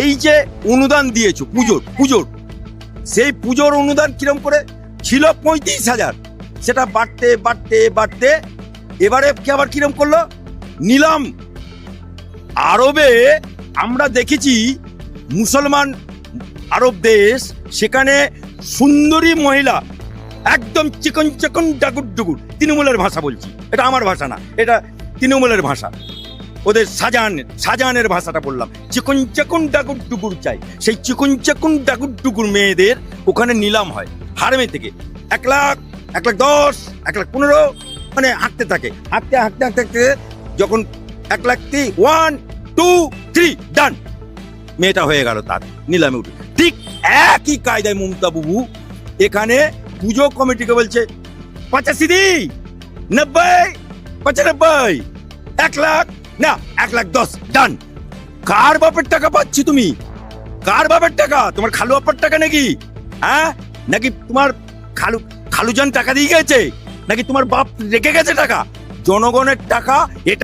এই যে অনুদান দিয়েছ, পুজোর পুজোর, সেই পুজোর অনুদান কিরম করে? ছিল পঁয়ত্রিশ হাজার। সেটা বাড়তে বাড়তে বাড়তে এবারে কি আবার কিরম করল? নিলাম। আরবে আমরা দেখেছি মুসলমান আরব দেশ, সেখানে সুন্দরী মহিলা, একদম চিকন চিকন ডাকুর ডুকুর তৃণমূলের ভাষা বলছি। এটা আমার ভাষা না, এটা তৃণমূলের ভাষা। ওদের সাজান, সাজানের ভাষাটা বললাম। চিকুন চাকুন ডাকুর টুকুর চাই। সেই চিকুন চাকুন ডাকুর টুকুর মেয়েদের ওখানে নিলাম হয় হারমে থেকে। এক লাখ এক লাখ দশ, এক লাখ পনেরো মানে হাঁটতে থাকে। হাঁটতে হাঁটতে হাঁটতে হাঁটতে যখন এক লাখ তি ওয়ান টু থ্রি ডান মেয়েটা হয়ে গেল তার, নিলামে উঠে। ঠিক একই কায়দায় মমতা বাবু এখানে পুজো কমিটিকে বলছে, পঁচাশি দি নব্বই, পঁচানব্বই, এক লাখ না, এক লাখ দশ ডান কার বাপের টাকা পাচ্ছি তুমি? কার বাপের টাকা? তোমার খালু বাপের টাকা নাকি? হ্যাঁ? নাকি তোমার খালু, খালুজন টাকা দিয়ে গেছে? নাকি তোমার বাপ রেখে গেছে টাকা? জনগণের টাকা, এটা